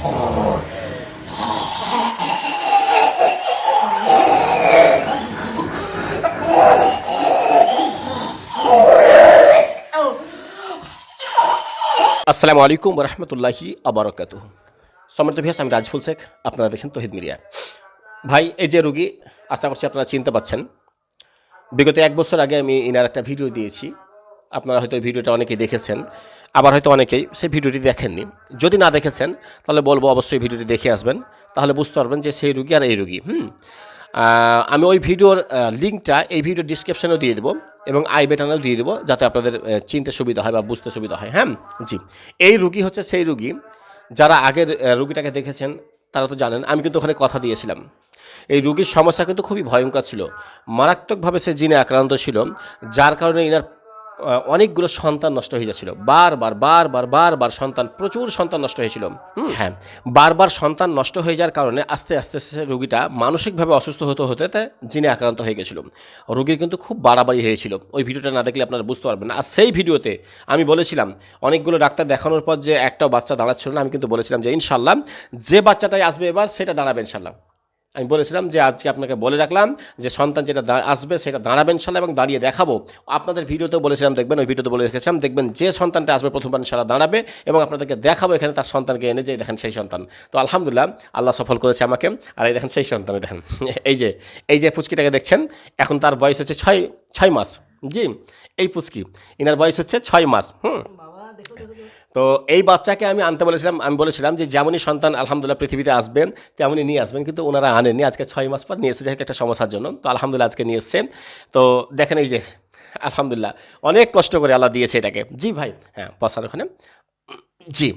আসসালামু আলাইকুম রহমতুল্লাহি আবরকাত সমর্থ ভিয়াস আমি রাজফুল শেখ, আপনারা দেখছেন তহিদ মিডিয়া। ভাই, এই যে রুগী, আশা করছি আপনারা চিনতে পাচ্ছেন। বিগত এক বছর আগে আমি ইনার একটা ভিডিও দিয়েছি। আপনারা হয়তো ভিডিওটা অনেকেই দেখেছেন। আবার হয়তো অনেকেই সেই ভিডিওটি দেখেননি। যদি না দেখেছেন, তাহলে বলব অবশ্যই ভিডিওটি দেখে আসবেন। তাহলে বুঝতে পারবেন যে সেই রুগী আর এই রুগী, হুম? আমি ওই ভিডিওর লিঙ্কটা এই ভিডিওর ডিসক্রিপশানেও দিয়ে দেবো এবং আই বেটানেও দিয়ে দেবো যাতে আপনাদের চিনতে সুবিধা হয় বা বুঝতে সুবিধা হয় হ্যাঁ? জি। এই রুগী হচ্ছে সেই রুগী যারা আগের রুগীটাকে দেখেছেন, তারা তো জানেন, আমি কিন্তু ওখানে কথা দিয়েছিলাম। এই রুগীর সমস্যা কিন্তু খুবই ভয়ঙ্কর ছিল। মারাত্মকভাবে সে জিনে আক্রান্ত ছিল, যার কারণে ইনার অনেকগুলো সন্তান নষ্ট হয়ে যাচ্ছিল। বারবার বারবার বারবার সন্তান প্রচুর সন্তান নষ্ট হয়েছিল। হ্যাঁ। বারবার সন্তান নষ্ট হয়ে যাওয়ার কারণে আস্তে আস্তে আস্তে রুগীটা মানসিকভাবে অসুস্থ হতে হতে জিনে আক্রান্ত হয়ে গেছিল। রুগীর কিন্তু খুব বাড়াবাড়ি হয়েছিল। ওই ভিডিওটা না দেখলে আপনারা বুঝতে পারবেন না। আর সেই ভিডিওতে আমি বলেছিলাম অনেকগুলো ডাক্তার দেখানোর পর যে একটাও বাচ্চা দাঁড়াচ্ছিল না আমি কিন্তু বলেছিলাম যে ইনশাল্লাহ যে বাচ্চাটাই আসবে এবার সেটা দাঁড়াবে ইনশাল্লাহ। আমি বলেছিলাম যে আজকে আপনাকে বলে রাখলাম যে সন্তান যেটা আসবে সেটা দাঁড়াবেন ইনশাল্লাহ এবং দাঁড়িয়ে দেখাবো। আপনাদের ভিডিওতেও বলেছিলাম, দেখবেন ওই ভিডিওতে বলে রেখেছিলাম, দেখবেন যে সন্তানটা আসবে প্রথমবার ইনশাল্লাহ দাঁড়াবে এবং আপনাদেরকে দেখাবো এখানে তার সন্তানকে এনে যে দেখেন সেই সন্তান। তো আলহামদুলিল্লাহ, আল্লাহ সফল করেছে আমাকে। আর এই দেখেন সেই সন্তান দেখেন। এই যে এই যে পুচকিটাকে দেখছেন, এখন তার বয়স হচ্ছে ছয় ছয় মাস। জি, এই পুচকি, ইনার বয়স হচ্ছে ছয় মাস। হুম। তো এই বাচ্চাকে আমি আনতে বলেছিলাম, আমি বলেছিলাম যে যেমনই সন্তান আলহামদুলিল্লাহ পৃথিবীতে আসবেন, তেমনই নিয়ে আসবেন, কিন্তু ওনারা আনেননি। আজকে ছয় মাস পর নিয়ে এসেছে একটা সমস্যার জন্য। তো আলহামদুলিল্লাহ আজকে নিয়ে এসছেন। তো দেখেন এই যে, আলহামদুলিল্লাহ, অনেক কষ্ট করে আল্লাহ দিয়েছে এটাকে। জি ভাই হ্যাঁ পসার ওখানে। জি,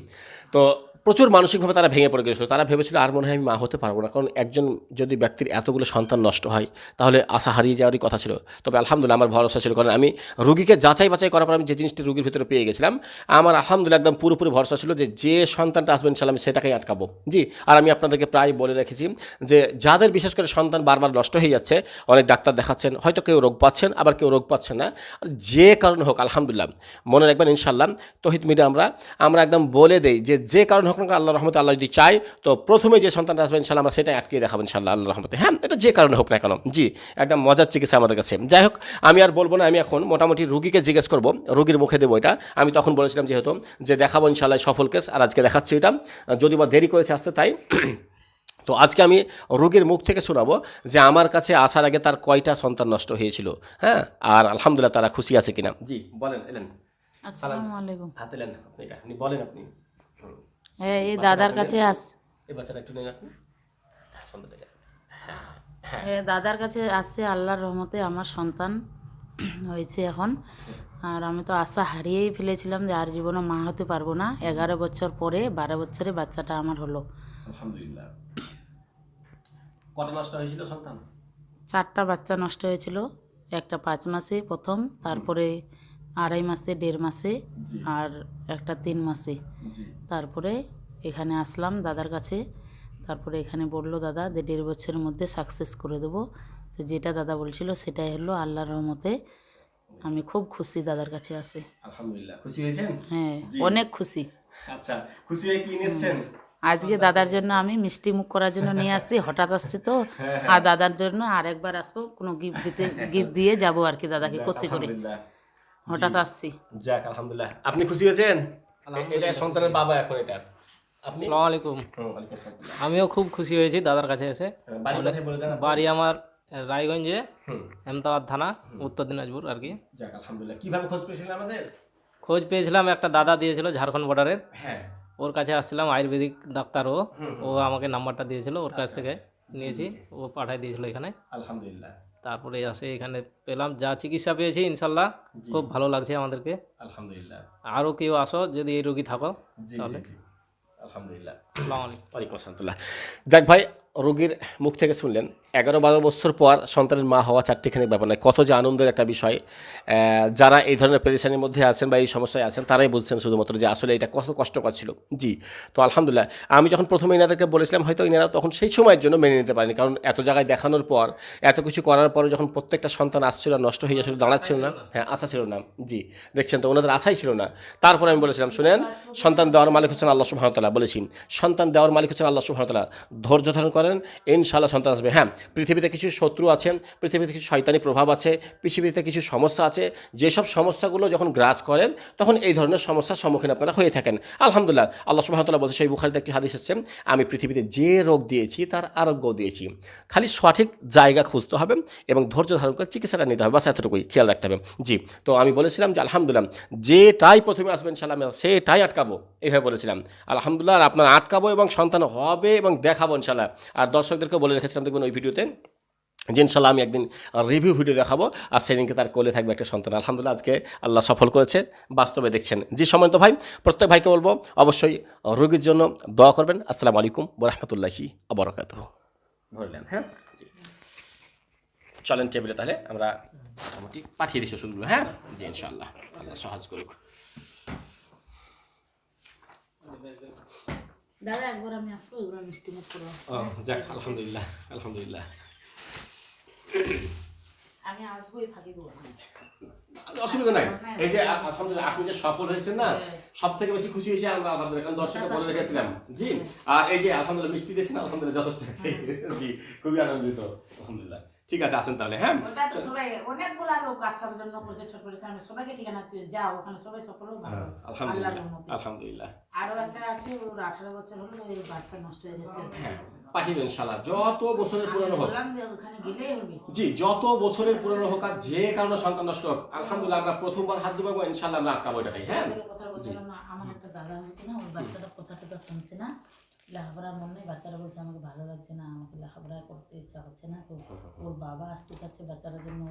তো প্রচুর মানসিকভাবে তারা ভেঙে পড়ে গেছিল তারা ভেবেছিল, আর মনে হয় আমি মা হতে পারব না। কারণ একজন যদি ব্যক্তির এতগুলো সন্তান নষ্ট হয়, তাহলে আশা হারিয়ে যাওয়ারই কথা ছিল। তবে আলহামদুলিল্লাহ আমার ভরসা ছিল, কারণ আমি রুগীকে যাচাই বাছাই করার পর আমি যে জিনিসটি রুগীর ভিতরে পেয়ে গেছিলাম, আমার আলহামদুলিল্লাহ একদম পুরোপুরি ভরসা ছিল যে যে সন্তানটা আসবে ইনশাল্লাহ আমি সেটাকেই আটকাবো। জি, আর আমি আপনাদেরকে প্রায় বলে রেখেছি যে যাদের বিশেষ করে সন্তান বারবার নষ্ট হয়ে যাচ্ছে, অনেক ডাক্তার দেখাচ্ছেন, হয়তো কেউ রোগ পাচ্ছেন, আবার কেউ রোগ পাচ্ছেন না। যে কারণে হোক, আলহামদুলিল্লাহ, মনে রাখবেন ইনশাল্লাহ তহিদ মিডিয়া আমরা আমরা একদম বলে দেই যে যে কারণ হোক না আল্লাহ রহমতে আল্লাহ যদি চাই তো প্রথমে যে সন্তানটা আসবে ইনশাল্লাহ আমরা সেটাই আটকে দেখাবো ইনশাল্লাহ আল্লাহ রহমতে। হ্যাঁ এটা যে কারণে হোক না কেন জি একদম মজার চিকিৎসা আমাদের কাছে। যাই হোক আমি আর বলব না আমি এখন মোটামুটি রুগীকে জিজ্ঞেস করব রুগীর মুখে দেবো এটা। আমি তখন বলেছিলাম যেহেতু যে দেখাবো ইনশাল্লাহ সফল কেস আর আজকে দেখাচ্ছি এটা। যদি বা দেরি করেছে আসতে তাই। তো আজকে আমি রোগীর মুখ থেকে শোনাবো যে আমার কাছে আসার আগে তার কয়টা সন্তান নষ্ট হয়েছিল। হ্যাঁ আর আলহামদুলিল্লাহ তারা খুশি আছে কিনা। জি বলেন এলেন। আসসালামু আলাইকুম। হাতে বলেন আপনি। হ্যাঁ এই দাদার কাছে আস। এই বাচ্চাটা একটু হ্যাঁ, দাদার কাছে আসছে আল্লাহর রহমতে আমার সন্তান হয়েছে এখন। আর আমি তো আশা হারিয়েই ফেলেছিলাম যে আর জীবনে মা হতে পারব না। এগারো বছর পরে বারো বছরে বাচ্চাটা আমার হলো। আলহামদুলিল্লাহ। কত নষ্ট হয়েছিল সন্তান? চারটা বাচ্চা নষ্ট হয়েছিল। একটা পাঁচ মাসে প্রথম তারপরে আড়াই মাসে দেড় মাসে আর একটা তিন মাসে। তারপরে এখানে আসলাম দাদার কাছে। তারপরে এখানে বলল দাদা যে দেড় বছরের মধ্যে সাকসেস করে দেবো। তো যেটা দাদা বলছিল সেটাই হলো আল্লাহর রহমতে আমি খুব খুশি দাদার কাছে আসে আলহামদুলিল্লাহ। খুশি হয়েছেন? হ্যাঁ অনেক খুশি। আচ্ছা খুশি হয়ে কি নিয়েছেন আজকে দাদার জন্য আমি মিষ্টি মুখ করার জন্য নিয়ে আসছি হঠাৎ আসছি তো। আর দাদার জন্য আরেকবার আসব কোনো গিফট দিতে গিফট দিয়ে যাব আর কি দাদাকে খুশি করে। হঠাৎ আসছি। যাক আলহামদুলিল্লাহ। আপনি খুশি হয়েছেন? এটা সন্তানের বাবা এখন এটা। আসসালামু আলাইকুম। আমিও খুব খুশি হয়েছি দাদার কাছে এসে। বাড়ি আমার রায়গঞ্জে হুম, থানা উত্তর দিনাজপুর আর কি। আলহামদুলিল্লাহ। কীভাবে খোঁজ পেয়েছিলেন আমাদের? খোঁজ পেয়েছিলাম একটা দাদা দিয়েছিল ঝাড়খণ্ড বর্ডারের হ্যাঁ। ওর কাছে আসছিলাম আয়ুর্বেদিক ডাক্তার ও। ও আমাকে নাম্বারটা দিয়েছিল ওর কাছ থেকে নিয়েছি ও পাঠাই দিয়েছিল এখানে। আলহামদুলিল্লাহ। তারপরে আসে এখানে পেলাম যা চিকিৎসা পেয়েছি ইনশাল্লাহ। খুব ভালো লাগছে আমাদেরকে। আলহামদুলিল্লাহ। আরও কেউ আসো যদি এই রোগী থাকো জি আলহামদুলিল্লাহ। আসসালামু আলাইকুম। ওয়ালাইকুম আসসালাম। যাক ভাই রোগীর মুখ থেকে শুনলেন এগারো বারো বছর পর সন্তানের মা হওয়া চারটিখানি ব্যাপার নয় কত যে আনন্দের একটা বিষয়। যারা এই ধরনের পেরেশানির মধ্যে আছেন বা এই সমস্যায় আছেন তারাই বুঝছেন শুধুমাত্র যে আসলে এটা কত কষ্টকর ছিল। জি তো আলহামদুলিল্লাহ আমি যখন প্রথমে এনাদেরকে বলেছিলাম হয়তো এনারা তখন সেই সময়ের জন্য মেনে নিতে পারেনি কারণ এত জায়গায় দেখানোর পর এত কিছু করার পরে যখন প্রত্যেকটা সন্তান আসছিল আর নষ্ট হয়ে যাচ্ছিল দাঁড়াচ্ছিল না। হ্যাঁ আশা ছিল না। জি দেখছেন তো ওনাদের আশাই ছিল না। তারপরে আমি বলেছিলাম শুনেন সন্তান দেওয়ার মালিক হচ্ছেন আল্লাহ সুবাহতালা বলেছি সন্তান দেওয়ার মালিক হচ্ছেন আল্লাহ সুবাহতালা ধৈর্য ধারণ করেন ইনশাআল্লাহ সন্তান আসবে। হ্যাঁ পৃথিবীতে কিছু শত্রু আছেন পৃথিবীতে কিছু শয়তানি প্রভাব আছে, পৃথিবীতে কিছু সমস্যা আছে, যেসব সমস্যাগুলো যখন গ্রাস করেন, তখন এই ধরনের সমস্যার সম্মুখীন আপনারা হয়ে থাকেন। আলহামদুলিল্লাহ, আল্লাহ সুবাহতাল্লাহ বলছে, সেই বুখারিতে একটি হাদিস এসছে আমি পৃথিবীতে যে রোগ দিয়েছি, তার আরোগ্য দিয়েছি। খালি সঠিক জায়গা খুঁজতে হবে এবং ধৈর্য ধারণ করে চিকিৎসাটা নিতে হবে, বাস এতটুকুই, খেয়াল রাখতে হবে। জি, তো আমি বলেছিলাম যে আলহামদুলিল্লাহ, যেটাই প্রথমে আসবেন সালাম সেটাই আটকাবো, এইভাবে বলেছিলাম। আলহামদুলিল্লাহ আপনার আটকাবো এবং সন্তান হবে এবং দেখাবো ইনশাল্লাহ আর দর্শকদেরকে বলে রেখেছিলাম দেখবেন ওই ভিডিওতে যে ইনশাল্লাহ আমি একদিন রিভিউ ভিডিও দেখাবো আর সেদিনকে তার কোলে থাকবে একটা সন্তান। আলহামদুলিল্লাহ আজকে আল্লাহ সফল করেছে বাস্তবে দেখছেন। জি সম্মানিত ভাই প্রত্যেক ভাইকে বলব অবশ্যই রোগীর জন্য দোয়া করবেন। আসসালামু আলাইকুম বরহমতুল্লাহি আবরকাত ধরলেন। হ্যাঁ। চলেন টেবিলে তাহলে আমরা মোটামুটি পাঠিয়ে দিচ্ছি ওষুধগুলো হ্যাঁ? জি ইনশাল্লাহ আল্লাহ সহজ করুক। দাদা একবার আমি আসব মিষ্টি মুখ করব ও যাক আলহামদুলিল্লাহ আলহামদুলিল্লাহ। আমি আসব এই ফাঁকি দেবো অসুবিধা নাই। এই যে আলহামদুলিল্লাহ আপনি যে সফল হয়েছেন না সব থেকে বেশি খুশি হয়েছে আমরা আলহামদুলিল্লাহ কারণ দর্শককে বলে রেখেছিলাম। জি আর এই যে আলহামদুলিল্লাহ মিষ্টি দিয়েছেন আলহামদুলিল্লাহ যথেষ্ট। জি খুবই আনন্দিত আলহামদুলিল্লাহ। ঠিক আছে আসেন তাহলে হ্যাঁ? ওটা তো সবাই অনেকগুলা লোক আসার জন্য করেছে করেছে আমি সবাইকে ঠিকানা দিচ্ছি যাও ওখানে সবাই সফল ভালো। আলহামদুলিল্লাহ আলহামদুলিল্লাহ। আরও একটা আছে ওর আঠারো বছর হলো ওই বাচ্চা নষ্ট হয়ে যাচ্ছে। হ্যাঁ পাঠিয়ে দেন ইনশাআল্লাহ যত বছরের পুরনো হোক। যে ওখানে গেলেই হবে। জি যত বছরের পুরনো হোক আর যে কারণে সন্তান নষ্ট হোক আলহামদুলিল্লাহ আমরা প্রথমবার হাত দেবো ইনশাল্লাহ আমরা আটকাবো এটাতেই হ্যাঁ? কথা আমার একটা দাদা হতো না ওর বাচ্চাটা কথা টথা শুনছে না। লেখাপড়ার মন নেই বাচ্চারা বলছে আমাকে ভালো লাগছে না আমাকে লেখাপড়া করতে ইচ্ছা হচ্ছে না। তো ওর বাবা আসতে চাচ্ছে বাচ্চাটার জন্য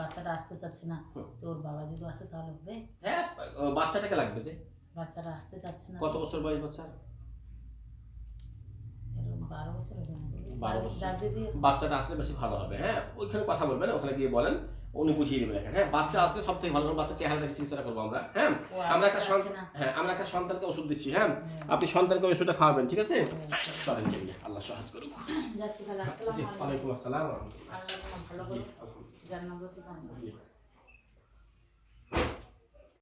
বাচ্চাটা আসতে চাচ্ছে না। তো ওর বাবা যদি আসে তাহলে হবে? হ্যাঁ বাচ্চাটাকে লাগবে যে? বাচ্চারা আসতে চাচ্ছে না। কত বছর বয়স বাচ্চা বারো বছর বারো বছর। বাচ্চাটা আসলে বেশি ভালো হবে হ্যাঁ? ওইখানে কথা বলবেন ওখানে গিয়ে বলেন। উনি বুঝিয়ে দেবেন এখানে। হ্যাঁ বাচ্চা আসলে সব থেকে ভালো কারণ বাচ্চা চেহারা দেখে চিকিৎসা করব আমরা। হ্যাঁ আমরা একটা। হ্যাঁ আমরা একটা সন্তানকে ওষুধ দিচ্ছি হ্যাঁ। আপনি সন্তানকে ওষুধটা খাওয়াবেন ঠিক আছে? চলেন ঠিক আল্লাহ সাহায্য করুক। ওয়ালাইকুম আসসালাম। আলহামদুলিল্লাহ।